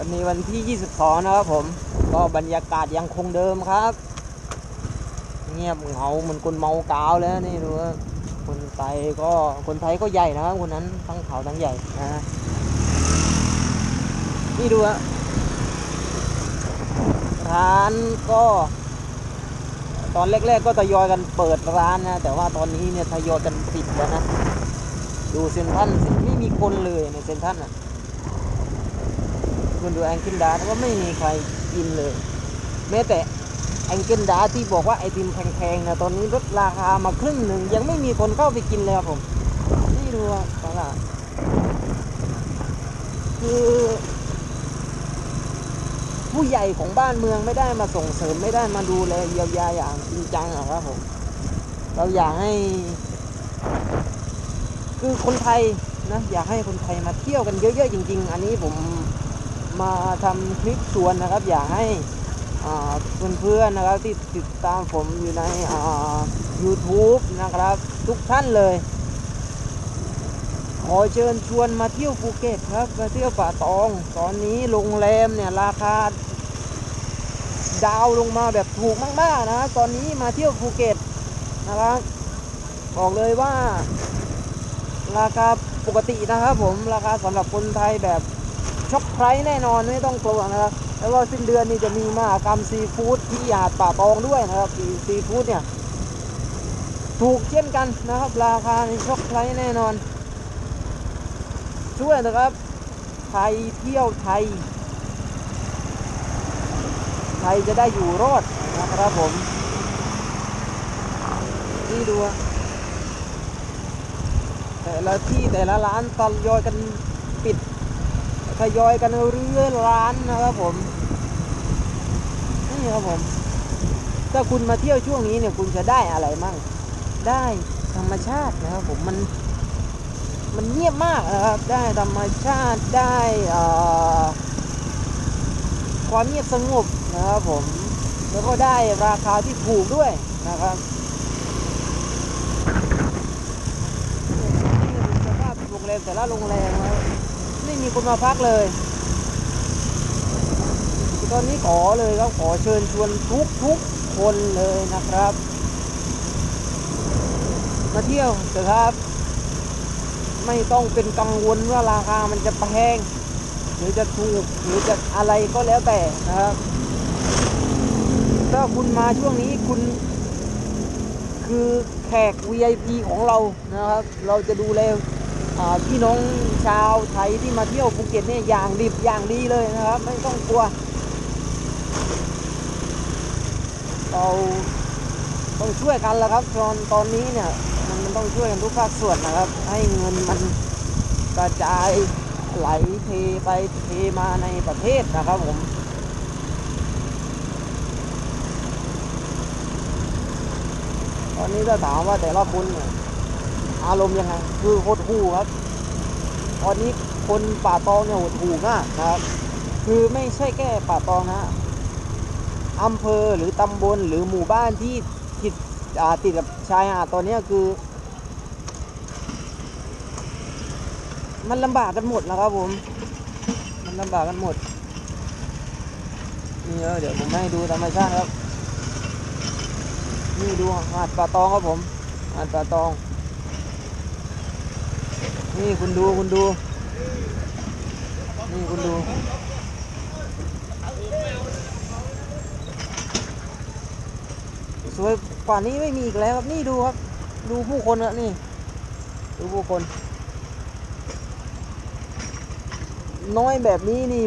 วันนี้วันที่ 22 นะครับผม ก็บรรยากาศยังคงเดิมครับ เงียบเหงาเหมือนคนเมากาวแล้วนี่ดูว่าคนไทยก็คนไทยก็ใหญ่นะครับคนนั้นทั้งเขาทั้งใหญ่นะฮะนี่ดูฮะร้านก็ ตอนแรกๆก็ทยอยกันเปิดร้านนะ แต่ว่าตอนนี้เนี่ยทยอยกันปิดแล้วนะ ดูเซนทรันไม่มีคนเลยในเซนทรันอะ คุณดูแองเกิลดาร์ก็ไม่มีใครกินเลย แม้แต่แองเกิลดาร์ที่บอกว่าไอติมแพงๆนะตอนนี้ลดราคามาครึ่งหนึ่งยังไม่มีคนเข้าไปกินเลยครับผมนี่ดูตลาดคือ ผู้ใหญ่ของบ้านเมืองไม่ได้มาส่งเสริมไม่ได้มาดูแลเยียวยาอย่างจริงจังอะครับผมเราอยากให้ คือคนไทยนะอยากให้คนไทยมาเที่ยวกันเยอะๆจริง ๆ อันนี้ผม มาทำคลิปชวนนะครับ อยากให้อ่าเพื่อนๆนะครับที่ติดตามผมอยู่ในอ่า YouTube นะครับ ทุกท่านเลย ขอเชิญชวนมาเที่ยวภูเก็ตครับ มาเที่ยวป่าตอง ตอนนี้โรงแรมเนี่ยราคาดาวลงมาแบบถูกมากๆนะ ตอนนี้มาเที่ยวภูเก็ตนะครับบอกเลยว่า ราคาปกตินะครับผมราคาสำหรับคนไทยแบบ ช็อกไพร์แน่นอนไม่ต้องกลัวนะครับ แล้วก็สิ้นเดือนนี้จะมีมหากรรมซีฟู้ดที่หาดป่าตองด้วยนะครับซีฟู้ดเนี่ย ถูกเช่นกันนะครับ ราคาในช็อกไพร์แน่นอน ช่วยนะครับ ไทยเที่ยวไทย ไทยจะได้อยู่รอดนะครับผม นี่ดูอะแต่ละที่แต่ละร้านทยอยกันปิด ทยอยกันเรื้อยร้านนะครับผม นี่ครับผม ถ้าคุณมาเที่ยวช่วงนี้เนี่ยคุณจะได้อะไรมั่ง ได้ธรรมชาตินะครับผมมันมันเงียบมากนะครับ ได้ธรรมชาติได้อ่อความเงียบสงบนะครับผม แล้วก็ได้ราคาที่ถูกด้วยนะครับนี่คือสภาพโรงแรมแต่ละโรงแรมนะครับ ไม่มีคนมาพักเลย ตอนนี้ขอเลยครับขอเชิญชวนทุกทุกๆคนเลยนะครับ มาเที่ยวเถอะครับ ไม่ต้องเป็นกังวลว่าราคามันจะแพงหรือจะถูกหรือจะอะไรก็แล้วแต่นะครับ ถ้าคุณมาช่วงนี้คุณคือแขก VIP ของเรานะครับ เราจะดูแล พี่น้องชาวไทยที่มาเที่ยวภูเก็ตเนี่ยอย่างดีอย่างดีเลยนะครับ ไม่ต้องกลัว เราต้องช่วยกันแล้วครับตอนตอนนี้เนี่ยมันมันต้องช่วยกันทุกภาคส่วนนะครับ ให้เงินมันกระจายไหลเทไปเทมาในประเทศนะครับผมตอนนี้ถ้าถามว่าแต่ละคนเนี่ย อารมณ์ยังไง คือโคตรหูครับ ตอนนี้คนป่าตองเนี่ยโหดหูมากนะครับ คือไม่ใช่แค่ป่าตองนะอำเภอหรือตำบลหรือหมู่บ้านที่ติดติดกับชายหาดตอนนี้คือ มันลำบากกันหมดนะครับผม มันลำบากกันหมดนี่เออเดี๋ยวผมให้ดูธรรมชาติครับ นี่ดูหาดป่าตองครับผม หาดป่าตอง นี่คุณดูคุณดู นี่คุณดู สวยกว่านี้ไม่มีอีกแล้วครับ นี่ดูครับ ดูผู้คนอะนี่ ดูผู้คน น้อยแบบนี้นี่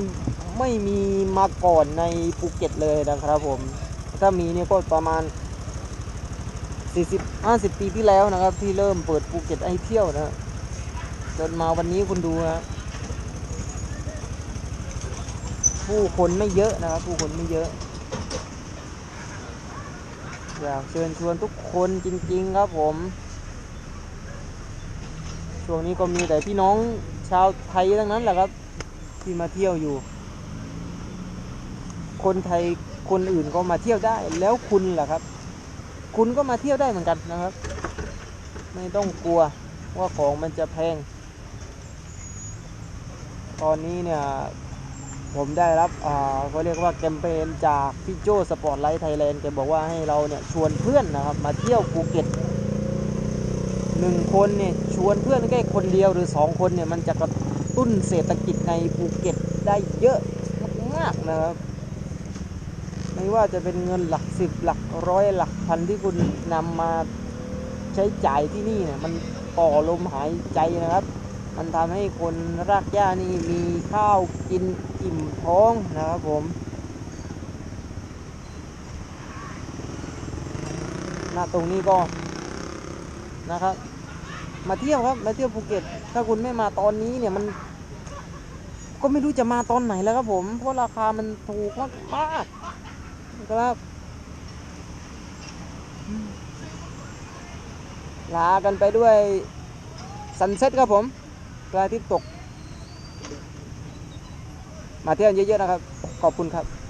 ไม่มีมาก่อนในภูเก็ตเลยนะครับผม ถ้ามีเนี่ยก็ประมาณ40 50 ปีที่แล้วนะครับ ที่เริ่มเปิดภูเก็ตให้เที่ยวนะ จนมาวันนี้คุณดูนะผู้คนไม่เยอะนะครับ ผู้คนไม่เยอะ อยากเชิญชวนทุกคนจริง ๆ ครับผม ช่วงนี้ก็มีแต่พี่น้องชาวไทยทั้งนั้นแหละครับ ที่มาเที่ยวอยู่ คนไทยคนอื่นก็มาเที่ยวได้แล้วคุณล่ะครับ คุณก็มาเที่ยวได้เหมือนกันนะครับ ไม่ต้องกลัวว่าของมันจะแพง ตอนนี้เนี่ยผมได้รับอ่าเขาเรียกว่าแคมเปญจากพี่โจสปอร์ตไลท์ไทยแลนด์แกบอกว่าให้เราเนี่ยชวนเพื่อนนะครับมาเที่ยวภูเก็ตหนึ่งคนเนี่ยชวนเพื่อนแค่คนเดียวหรือสองคนเนี่ยมันจะกระตุ้นเศรษฐกิจในภูเก็ตได้เยอะมากๆนะครับไม่ว่าจะเป็นเงินหลักสิบหลักร้อยหลักพันที่คุณนำมาใช้จ่ายที่นี่เนี่ยมันต่อลมหายใจนะครับ มันทำให้คนรากหญ้านี่มีข้าวกินอิ่มท้องนะครับผมณตรงนี้ก็นะครับ มาเที่ยวครับ มาเที่ยวภูเก็ต ถ้าคุณไม่มาตอนนี้เนี่ยมัน ก็ไม่รู้จะมาตอนไหนแล้วครับผม เพราะราคามันถูกมากๆครับลากันไปด้วยซันเซ็ตครับผม พระอาทิตย์ตก มาเที่ยวเยอะๆนะครับ ขอบคุณครับ